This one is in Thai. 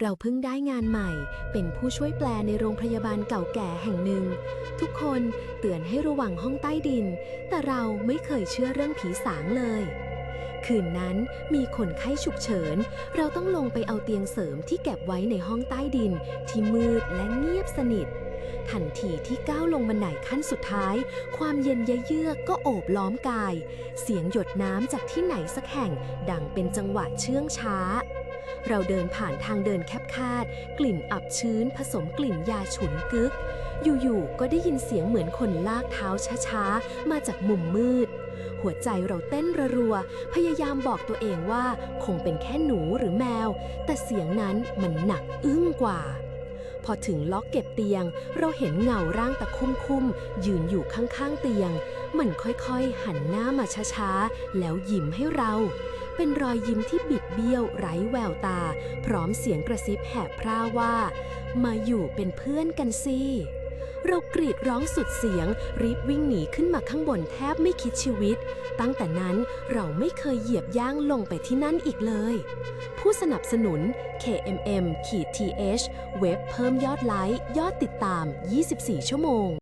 เราเพิ่งได้งานใหม่ เป็นผู้ช่วยแปลในโรงพยาบาลเก่าแก่แห่งหนึ่ง ทุกคนเตือนให้ระวังห้องใต้ดิน แต่เราไม่เคยเชื่อเรื่องผีสางเลย คืนนั้นมีคนไข้ฉุกเฉิน เราต้องลงไปเอาเตียงเสริมที่เก็บไว้ในห้องใต้ดิน ที่มืดและเงียบสนิททันทีที่ก้าวลงบันไดขั้นสุดท้าย ความเย็นเยือกก็โอบล้อมกาย เสียงหยดน้ำจากที่ไหนสักแห่ง ดังเป็นจังหวะเชื่องช้า เราเดินผ่านทางเดินแคบคาด กลิ่นอับชื้นผสมกลิ่นยาฉุนกึก อยู่ๆ ก็ได้ยินเสียงเหมือนคนลากเท้าช้าๆ มาจากมุมมืด หัวใจเราเต้นรัว พยายามบอกตัวเองว่าคงเป็นแค่หนูหรือแมว แต่เสียงนั้นมันหนักอึ้งกว่า พอถึงล็อกเก็บเตียง เราเห็นเงาร่างตะคุ่มคุ่มๆยืนอยู่ข้างๆเตียง มันค่อยๆหันหน้ามาช้าๆ แล้วยิ้มให้เรา เป็นรอยยิ้มที่บิดเบี้ยวไร้แววตา พร้อมเสียงกระซิบแหบพร่าว่า มาอยู่เป็นเพื่อนกันสิเรากรีดร้องสุดเสียง รีบวิ่งหนีขึ้นมาข้างบนแทบไม่คิดชีวิต ตั้งแต่นั้นเราไม่เคยเหยียบย่างลงไปที่นั่นอีกเลย ผู้สนับสนุน KMM ขีด th เว็บเพิ่มยอดไลค์ ยอดติดตาม 24 ชั่วโมง